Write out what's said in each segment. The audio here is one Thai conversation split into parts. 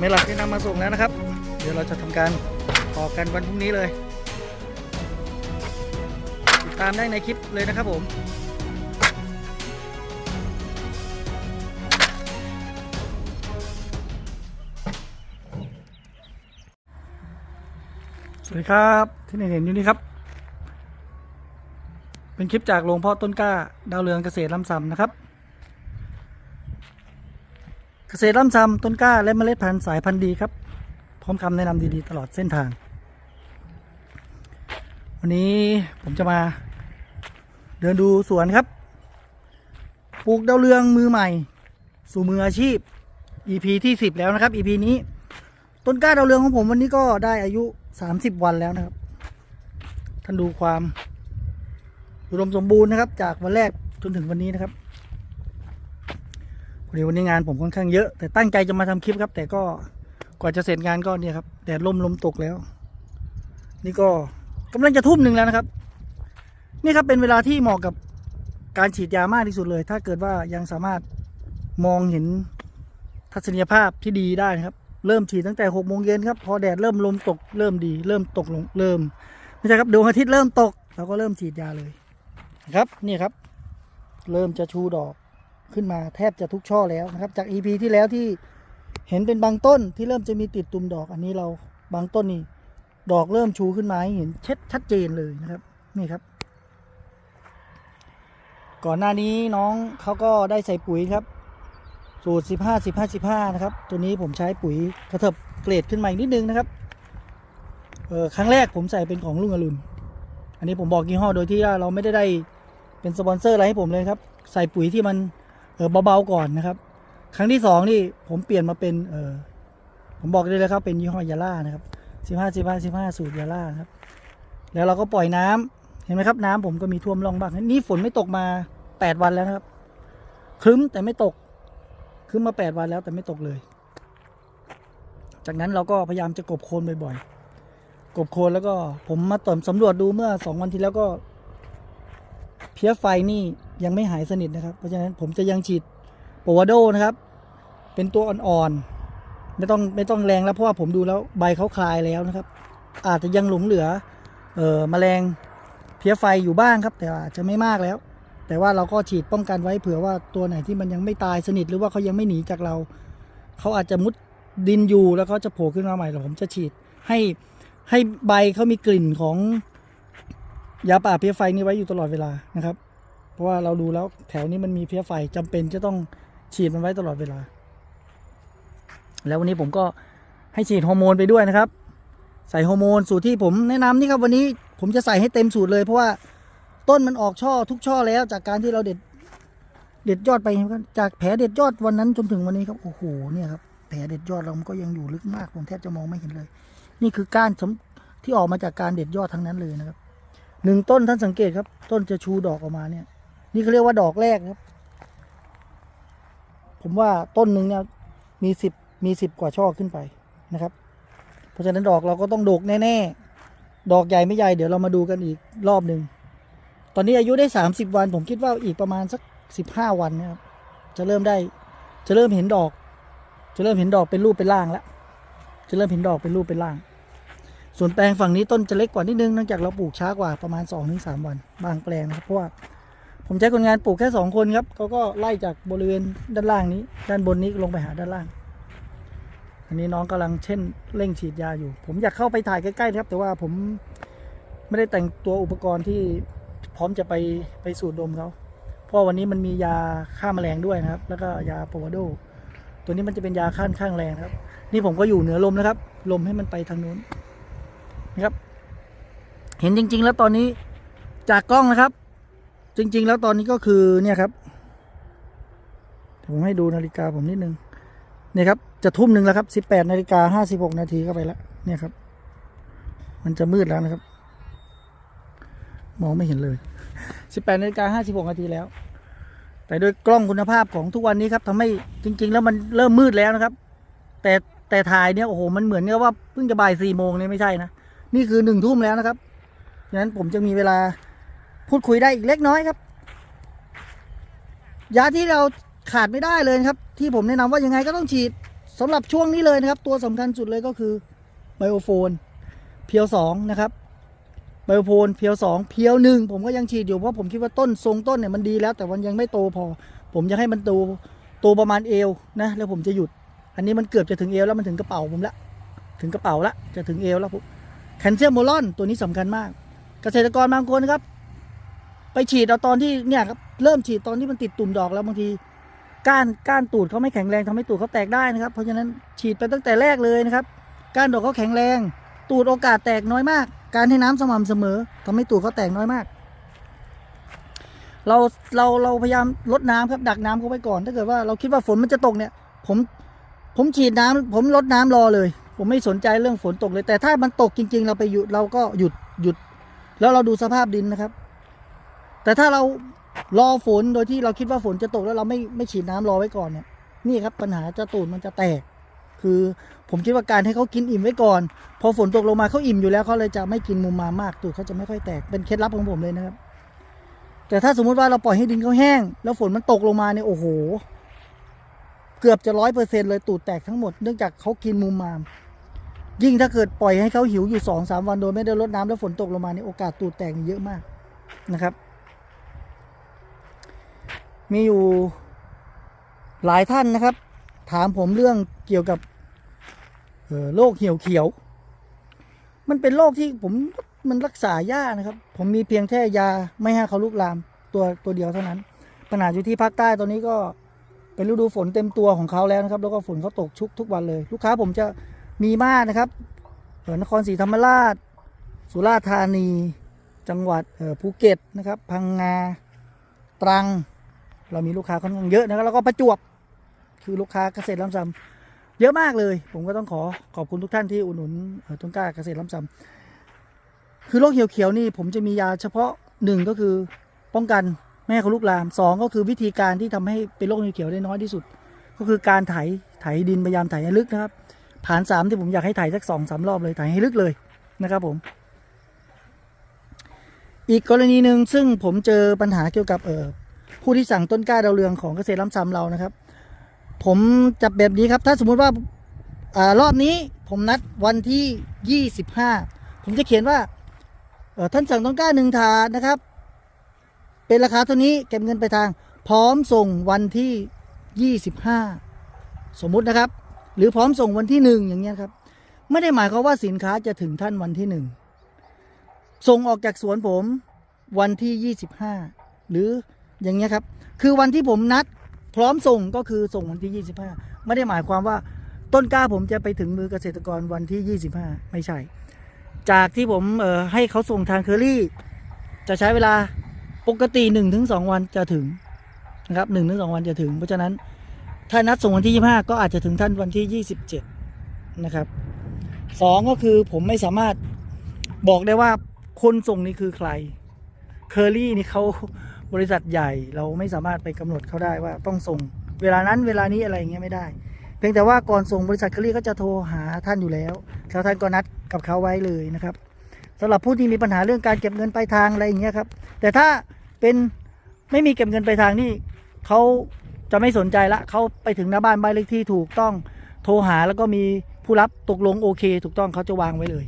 เมลักได้นำมาส่งแล้วนะครับ เดี๋ยวเราจะทำการออกกันวันพรุ่งนี้เลย ติดตามได้ในคลิปเลยนะครับผมสวัสดีครับที่เห็นอยู่นี่ครับ เป็นคลิปจากหลวงพ่อต้นกล้า ดาวเรืองเกษตรลำซำนะครับ เกษตรลำซำต้นกล้าและเมล็ดพันธุ์สายพันธุ์ดีครับ พร้อมคำแนะนำดีๆ ตลอดเส้นทาง วันนี้ผมจะมา เดินดูสวนครับ ปลูกดาวเรืองมือใหม่ สู่มืออาชีพ EP ที่ 10 แล้วนะครับ EP นี้ ต้นกล้าดาวเรืองของผมวันนี้ก็ได้อายุ 30 วันแล้วนะครับ ท่านดูความอุดมสมบูรณ์นะครับ จากวันแรกจนถึงวันนี้นะครับ พอดีวันนี้งานผมค่อนข้างเยอะ แต่ตั้งใจจะมาทำคลิปครับ แต่ก็กว่าจะเสร็จงานก็เนี่ยครับแดดล่มลมตกแล้ว นี่ก็กำลังจะทุ่มหนึ่งแล้วนะครับ นี่ครับเป็นเวลาที่เหมาะกับการฉีดยามากที่สุดเลย ถ้าเกิดว่ายังสามารถมองเห็นทัศนียภาพที่ดีได้นะครับ เริ่มฉีดตั้งแต่หกโมงเย็นครับ พอแดดเริ่มลมตกเริ่มดี เริ่มตกลงเริ่มไม่ใช่ครับดวงอาทิตย์เริ่มตกเราก็เริ่มฉีดยาเลยนะครับ นี่ครับ เริ่มจะชูดอก ขึ้นมาแทบจะทุกช่อแล้วนะครับจาก EP ที่แล้วที่เห็นเป็นบางต้นที่เริ่มจะมีติดตุ่มดอกอันนี้เราบางต้นนี่ดอกเริ่มชูขึ้นมาให้เห็นชัดชัดเจนเลยนะครับนี่ครับ ก่อนหน้านี้น้องเขาก็ได้ใส่ปุ๋ยครับ สูตร 15 15 15 นะครับ ตัวนี้ผมใช้ปุ๋ยกระเถิบเกรดขึ้นมาอีกนิดนึงนะครับเออครั้งแรกผมใส่เป็นของลุงอรุณอันนี้ผมบอกยี่ห้อโดยที่ว่าเราไม่ได้ได้เป็นสปอนเซอร์อะไรให้ผมเลยครับ ใส่ปุ๋ยที่มัน ออเบาๆก่อนนะครับ ครั้งที่สองนี่ผมเปลี่ยนมาเป็นเออผมบอกได้เลยครับเป็นยี่ห้อยาล่านะครับ15 15 15สูตรยาล่าครับ แล้วเราก็ปล่อยน้ำเห็นไหมครับ น้ำผมก็มีท่วมร่องบ้างนี่ฝนไม่ตกมา8วันแล้วนะครับครึ้มแต่ไม่ตกขึ้นมาแปดวันแล้วแต่ไม่ตกเลย จากนั้นเราก็พยายามจะกบโคลนบ่อยๆกบโคลนแล้วก็ผมมาตรวจสำรวจดูเมื่อสองวันที่แล้วก็ เพี้ยไฟนี่ยังไม่หายสนิทนะครับ เพราะฉะนั้นผมจะยังฉีดโปวาโดนะครับ เป็นตัวอ่อนๆไม่ต้องไม่ต้องแรงแล้วเพราะว่าผมดูแล้วใบเขาคลายแล้วนะครับ อาจจะยังหลงเหลือเอ่อแมลงเพี้ยไฟอยู่บ้างครับ แต่อาจจะไม่มากแล้ว แต่ว่าเราก็ฉีดป้องกันไว้เผื่อว่าตัวไหนที่มันยังไม่ตายสนิทหรือว่าเขายังไม่หนีจากเรา เขาอาจจะมุดดินอยู่แล้วเขาจะโผล่ขึ้นมาใหม่แล้วผมจะฉีดให้ให้ใบเขามีกลิ่นของ ยาป่าเพี้ยไฟนี่ไว้อยู่ตลอดเวลานะครับ เพราะว่าเราดูแล้วแถวนี้มันมีเพี้ยไฟจำเป็นจะต้องฉีดมันไว้ตลอดเวลา แล้ววันนี้ผมก็ให้ฉีดฮอร์โมนไปด้วยนะครับ ใส่ฮอร์โมนสูตรที่ผมแนะนำนี่ครับวันนี้ผมจะใส่ให้เต็มสูตรเลย เพราะว่าต้นมันออกช่อทุกช่อแล้วจากการที่เราเด็ดเด็ดยอดไปจากแผลเด็ดยอดวันนั้นจนถึงวันนี้ครับโอ้โหเนี่ยครับแผลเด็ดยอดเรามันก็ยังอยู่ลึกมากผมแทบจะมองไม่เห็นเลย นี่คือก้านที่ออกมาจากการเด็ดยอดทั้งนั้นเลยนะครับ หนึ่งต้นท่านสังเกตครับ ต้นจะชูดอกออกมาเนี่ย นี่เขาเรียกว่าดอกแรกครับ ผมว่าต้นหนึ่งเนี่ยมีสิบมีสิบกว่าช่อขึ้นไปนะครับ เพราะฉะนั้นดอกเราก็ต้องดกแน่ๆ ดอกใหญ่ไม่ใหญ่เดี๋ยวเรามาดูกันอีกรอบหนึ่งตอนนี้อายุได้30วัน ผมคิดว่าอีกประมาณสัก15วันนะครับ จะเริ่มได้จะเริ่มเห็นดอก จะเริ่มเห็นดอกเป็นรูปเป็นร่างแล้วจะเริ่มเห็นดอกเป็นรูปเป็นร่าง ส่วนแปลงฝั่งนี้ต้นจะเล็กกว่านิดนึงเนื่องจากเราปลูกช้ากว่าประมาณ 2-3 วัน บางแปลงนะครับเพราะว่าผมใช้คนงานปลูกแค่ 2 คนครับเขาก็ไล่จากบริเวณด้านล่างนี้ ด้านบนนี้ลงไปหาด้านล่าง อันนี้น้องกำลังเช่นเร่งฉีดยาอยู่ ผมอยากเข้าไปถ่ายใกล้ๆนะครับ แต่ว่าผมไม่ได้แต่งตัวอุปกรณ์ที่พร้อมจะไปไปสูดดมเขาเพราะวันนี้มันมียาฆ่าแมลงด้วยนะครับ แล้วก็ยาโปวโดตัวนี้มันจะเป็นยาฆ่าข้างแรงครับ นี่ผมก็อยู่เหนือลมนะครับ ลมให้มันไปทางนู้น นะครับ เห็นจริง ๆ แล้วตอนนี้จากกล้องนะครับ จริง ๆ แล้วตอนนี้ก็คือเนี่ยครับผมให้ดูนาฬิกาผมนิดนึงเนี่ยครับ จะทุ่มหนึ่งแล้วครับสิบแปดนาฬิกาห้าสิบหกนาทีเข้าไปแล้วเนี่ยครับ มันจะมืดแล้วนะครับ มองไม่เห็นเลย18นาฬิกา56นาทีแล้ว แต่โดยกล้องคุณภาพของทุกวันนี้ครับทำให้จริง ๆ แล้วมันเริ่มมืดแล้วนะครับ แต่แต่ถ่ายเนี่ยโอ้โหมันเหมือนกับว่าเพิ่งจะบ่ายสี่โมงเนี่ยไม่ใช่นะ นี่คือหนึ่งทุ่มแล้วนะครับฉะนั้นผมจะมีเวลาพูดคุยได้อีกเล็กน้อยครับ ยาที่เราขาดไม่ได้เลยครับ ที่ผมแนะนำว่ายังไงก็ต้องฉีดสำหรับช่วงนี้เลยนะครับ ตัวสำคัญสุดเลยก็คือไบโอโฟนเพียวสองนะครับไบโอโฟนเพียวสองเพียวหนึ่งผมก็ยังฉีดอยู่เพราะผมคิดว่าต้นทรงต้นเนี่ยมันดีแล้ว แต่มันยังไม่โตพอ ผมอยากให้มันโตโตประมาณเอวนะแล้วผมจะหยุด อันนี้มันเกือบจะถึงเอวแล้วมันถึงกระเป๋าผมละถึงกระเป๋าละจะถึงเอวแล้วผม แคลเซียมโบรอนตัวนี้สำคัญมาก เกษตรกรบางคนครับ ไปฉีดเอาตอนที่เนี่ยครับเริ่มฉีดตอนที่มันติดตุ่มดอกแล้วบางทีก้านก้านตูดเขาไม่แข็งแรงทำให้ตูดเขาแตกได้นะครับ เพราะฉะนั้นฉีดไปตั้งแต่แรกเลยนะครับ ก้านดอกเขาแข็งแรง ตูดโอกาสแตกน้อยมาก การให้น้ำสม่ำเสมอทำให้ตูดเขาแตกน้อยมาก เราเราเราพยายามลดน้ำครับดักน้ำเขาไว้ก่อน ถ้าเกิดว่าเราคิดว่าฝนมันจะตกเนี่ย ผมผมฉีดน้ำผมลดน้ำรอเลย ผมไม่สนใจเรื่องฝนตกเลย แต่ถ้ามันตกจริง ๆ เราไปหยุดเราก็หยุดหยุด แล้วเราดูสภาพดินนะครับ แต่ถ้าเรารอฝนโดยที่เราคิดว่าฝนจะตกแล้วเราไม่ไม่ฉีดน้ำรอไว้ก่อนเนี่ย นี่ครับปัญหาจะตูดมันจะแตก คือผมคิดว่าการให้เขากินอิ่มไว้ก่อน พอฝนตกลงมาเขาอิ่มอยู่แล้วเขาเลยจะไม่กินมุมามากตูดเขาจะไม่ค่อยแตกเป็นเคล็ดลับของผมเลยนะครับ แต่ถ้าสมมุติว่าเราปล่อยให้ดินเขาแห้ง แล้วฝนมันตกลงมาเนี่ยโอ้โห เกือบจะร้อยเปอร์เซ็นเลยตูดแตกทั้งหมดเนื่องจากเขากินมุมมาม ยิ่งถ้าเกิดปล่อยให้เขาหิวอยู่สองสามวันโดยไม่ได้รดน้ำแล้วฝนตกลงมาเนี่ยโอกาสตูดแตกเยอะมากนะครับ มีอยู่หลายท่านนะครับ ถามผมเรื่องเกี่ยวกับเออโรคเหี่ยวเขียว มันเป็นโรคที่ผมมันรักษายากนะครับ ผมมีเพียงแค่ยาไม่ให้เขาลุกลามตัวตัวเดียวเท่านั้น ปัญหาอยู่ที่ภาคใต้ตอนนี้ก็เป็นฤดูฝนเต็มตัวของเขาแล้วนะครับ แล้วก็ฝนเขาตกชุกทุกวันเลย ลูกค้าผมจะ มีมากนะครับเออนครศรีธรรมราช สุราษฎร์ธานี จังหวัดเออภูเก็ตนะครับ พังงา ตรัง เรามีลูกค้าค่อนข้างเยอะนะครับ แล้วก็ประจวบ คือลูกค้าเกษตรล้ำซ้ำเยอะมากเลย ผมก็ต้องขอขอบคุณทุกท่านที่อุดหนุนต้นกล้าเกษตรล้ำซ้ำคือโรคเขียวๆนี่ผมจะมียาเฉพาะหนึ่งก็คือป้องกันไม่ให้เขาลุกลามสองก็คือวิธีการที่ทำให้เป็นโรคเขียวๆได้น้อยที่สุด ก็คือการไถไถดินพยายามไถให้ลึกนะครับ ฐานสามที่ผมอยากให้ถ่ายสักสองสามรอบเลยถ่ายให้ลึกเลยนะครับผม อีกกรณีหนึ่งซึ่งผมเจอปัญหาเกี่ยวกับเออผู้ที่สั่งต้นกล้าดาวเรืองของเกษตรล้ำซ้ำเรานะครับ ผมจับแบบนี้ครับ ถ้าสมมุติว่าอารอบนี้ผมนัดวันที่ 25 ผมจะเขียนว่าเออท่านสั่งต้นกล้าหนึ่งถาดนะครับ เป็นราคาเท่านี้เก็บเงินไปลายทาง พร้อมส่งวันที่ 25 สมมุตินะครับ หรือพร้อมส่งวันที่หนึ่งอย่างเงี้ยครับ ไม่ได้หมายความว่าสินค้าจะถึงท่านวันที่หนึ่งส่งออกจากสวนผมวันที่25หรืออย่างเงี้ยครับ คือวันที่ผมนัด พร้อมส่งก็คือส่งวันที่25ไม่ได้หมายความว่าต้นกล้าผมจะไปถึงมือเกษตรกรวันที่25ไม่ใช่ จากที่ผมเอ่อให้เขาส่งทางเคอรี่ จะใช้เวลาปกติ1-2วันจะถึงนะครับ1-2วันจะถึง เพราะฉะนั้น ถ้านัดส่งวันที่ 25 ก็อาจจะถึงท่านวันที่ 27 นะครับสองก็คือผมไม่สามารถบอกได้ว่าคนส่งนี่คือใครเคอรี่นี่เขาบริษัทใหญ่เราไม่สามารถไปกำหนดเขาได้ว่าต้องส่ง เวลานั้นเวลานี้อะไรอย่างเงี้ยไม่ได้ เพียงแต่ว่าก่อนส่งบริษัทเคอรี่ก็จะโทรหาท่านอยู่แล้วแล้วท่านก็นัดกับเขาไว้เลยนะครับสำหรับผู้ที่มีปัญหาเรื่องการเก็บเงินปลายทางอะไรอย่างเงี้ยครับแต่ถ้าเป็นไม่มีเก็บเงินปลายทางนี่เขา จะไม่สนใจละเขาไปถึงหน้าบ้านบ้านเลขที่ถูกต้องโทรหาแล้วก็มีผู้รับตกลงโอเค ถูกต้องเขาจะวางไว้เลย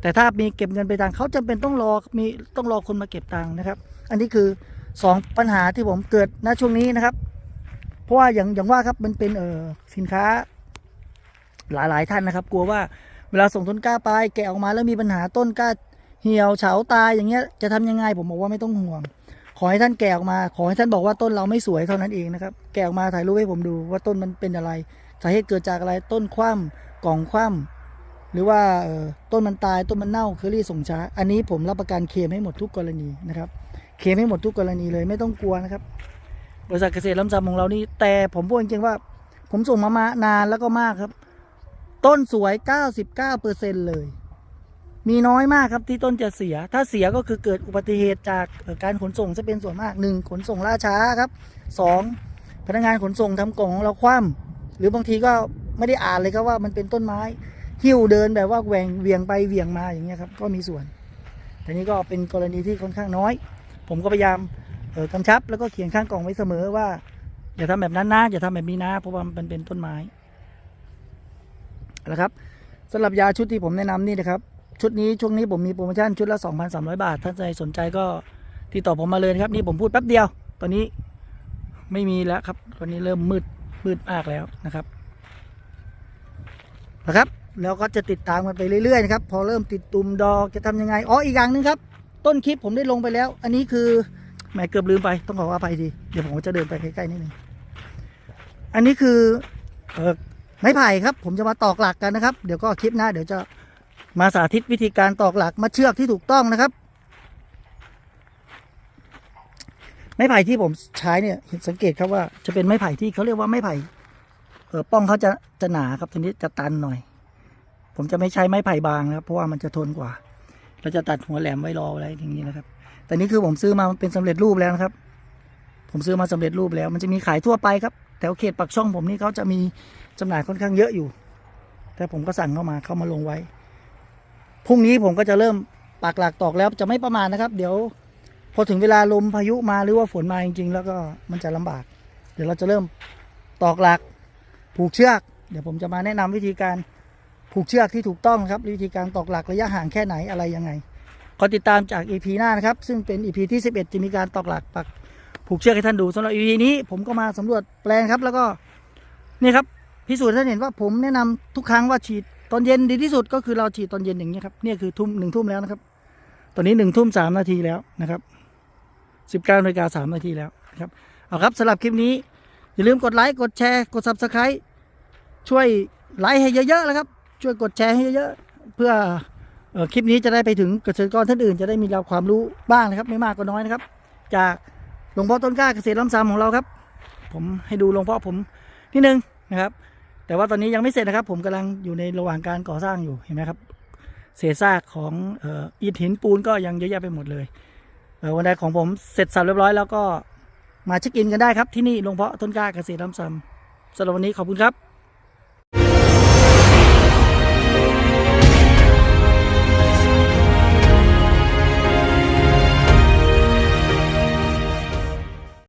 แต่ถ้ามีเก็บเงินไปลายทางเขาจำเป็นต้องรอมีต้องรอคนมาเก็บตังค์นะครับ อันนี้คือสองปัญหาที่ผมเกิดณช่วงนี้นะครับ เพราะว่าอย่างอย่างว่าครับมันเป็นเออสินค้าหลายๆท่านนะครับ กลัวว่าเวลาส่งต้นกล้าไปแกะออกมาแล้วมีปัญหาต้นกล้าเหี่ยวเฉาตายอย่างเงี้ยจะทำยังไงผมบอกว่าไม่ต้องห่วง อให้ท่านแกะออกมา ขอให้ท่านบอกว่าต้นเราไม่สวยเท่านั้นเองนะครับ แกะออกมาถ่ายรูปให้ผมดูว่าต้นมันเป็นอะไร สาเหตุเกิดจากอะไรต้นคว่ำกล่องคว่ำหรือว่าต้นมันตายต้นมันเน่าเคอรี่ส่งช้า อันนี้ผมรับประกันเคมให้หมดทุกกรณีนะครับ เคมให้หมดทุกกรณีเลยไม่ต้องกลัวนะครับ บริษัทเกษตรล้ำซ้ำของเรานี่แต่ผมพูดจริงๆว่า ผมส่งมามานานแล้วก็มากครับ ต้นสวย 99%เลย มีน้อยมากครับที่ต้นจะเสีย ถ้าเสียก็คือเกิดอุบัติเหตุจากการขนส่งจะเป็นส่วนมากหนึ่งขนส่งล่าช้าครับสองพนักงานขนส่งทำกล่องของเราคว่ำหรือบางทีก็ไม่ได้อ่านเลยครับว่ามันเป็นต้นไม้ หิ้วเดินแบบว่าแหวงเวียงไปเวียงมาอย่างเงี้ยครับก็มีส่วนแต่นี้ก็เป็นกรณีที่ค่อนข้างน้อย ผมก็พยายามกำชับ แล้วก็เขียนข้างกล่องไว้เสมอว่าอย่าทำแบบนั้นนะอย่าทำแบบนี้นะ เพราะว่ามันเป็นต้นไม้นะครับสำหรับยาชุดที่ผมแนะนำนี่นะครับ ชุดนี้ช่วงนี้ผมมีโปรโมชั่นชุดละ 2,300 บาทถ้าใครสนใจก็ติดต่อผมมาเลยนะครับ นี่ผมพูดแป๊บเดียว ตอนนี้ไม่มีแล้วครับ ตอนนี้เริ่มมืดมืดมากแล้วนะครับนะครับ แล้วก็จะติดตามกันไปเรื่อยๆนะครับ พอเริ่มติดตุ่มดอกจะทำยังไง อ๋อ อีกอย่างหนึ่งครับ ต้นคลิปผมได้ลงไปแล้ว อันนี้คือแหมเกือบลืมไป ต้องขออภัยที เดี๋ยวผมจะเดินไปใกล้ๆนิดนึง อันนี้คือออไม้ไผ่ครับ ผมจะมาตอกหลักกันนะครับ เดี๋ยวก็คลิปหน้าเดี๋ยวจะ มาสาธิตวิธีการตอกหลักมาเชือกที่ถูกต้องนะครับ ไม้ไผ่ที่ผมใช้เนี่ยสังเกตครับว่าจะเป็นไม้ไผ่ที่เขาเรียกว่าไม้ไผ่เออป้องเขาจะจะหนาครับทีนี้จะตันหน่อย ผมจะไม่ใช้ไม้ไผ่บางนะครับ เพราะว่ามันจะทนกว่า เราจะตัดหัวแหลมไว้รออะไรอย่างนี้นะครับ แต่นี่คือผมซื้อมามันเป็นสำเร็จรูปแล้วนะครับ ผมซื้อมาสำเร็จรูปแล้ว มันจะมีขายทั่วไปครับแถวเขตปักช่องผมนี่เขาจะมีจำหน่ายค่อนข้างเยอะอยู่ แต่ผมก็สั่งเข้ามาเข้ามาลงไว้ พรุ่งนี้ผมก็จะเริ่มปักหลักตอกแล้วจะไม่ประมาณนะครับ เดี๋ยวพอถึงเวลาลมพายุมาหรือว่าฝนมาจริงๆ แล้วก็มันจะลำบาก เดี๋ยวเราจะเริ่มตอกหลัก ผูกเชือก เดี๋ยวผมจะมาแนะนำวิธีการผูกเชือกที่ถูกต้องครับ วิธีการตอกหลักระยะห่างแค่ไหนอะไรยังไงขอติดตามจาก EP หน้านะครับ ซึ่งเป็น EP ที่ 11 จะมีการตอกหลักปักผูกเชือกให้ท่านดูสำหรับ EP นี้ผมก็มาสำรวจแปลงครับ แล้วก็นี่ครับพิสูจน์ให้ท่านเห็นว่าผมแนะนำทุกครั้งว่าฉีด ตอนเย็นดีที่สุดก็คือเราฉีดตอนเย็นอย่างนี้ครับเนี่ยคือทุ่มหนึ่งทุ่มแล้วนะครับ ตอนนี้หนึ่งทุ่มสามนาทีแล้วนะครับสิบเก้านาฬิกาสามนาทีแล้วนะครับเอาครับสำหรับคลิปนี้ อย่าลืมกดไลค์กดแชร์กด subscribe ช่วยไลค์ให้เยอะๆนะครับ ช่วยกดแชร์ให้เยอะๆเพื่อเอ่อคลิปนี้จะได้ไปถึงเกษตรกรท่านอื่น จะได้มีเราความรู้บ้างนะครับ ไม่มากก็น้อยนะครับ จากหลวงพ่อต้นกล้าเกษตรล้ำซ้ำของเราครับ ผมให้ดูหลวงพ่อผมนิดนึงนะครับ แต่ว่าตอนนี้ยังไม่เสร็จนะครับ ผมกำลังอยู่ในระหว่างการก่อสร้างอยู่เห็นไหมครับ เศษซากของอ,อิฐหินปูนก็ยังเยอะแยะไปหมดเลยเวันใดของผมเสร็จสับเรียบร้อยแล้วก็มาเช็คอินกันได้ครับที่นี่หลวงพ่อต้นกล้าเกษตรล้ำซ้ำสำหรับวันนี้ขอบคุณครับ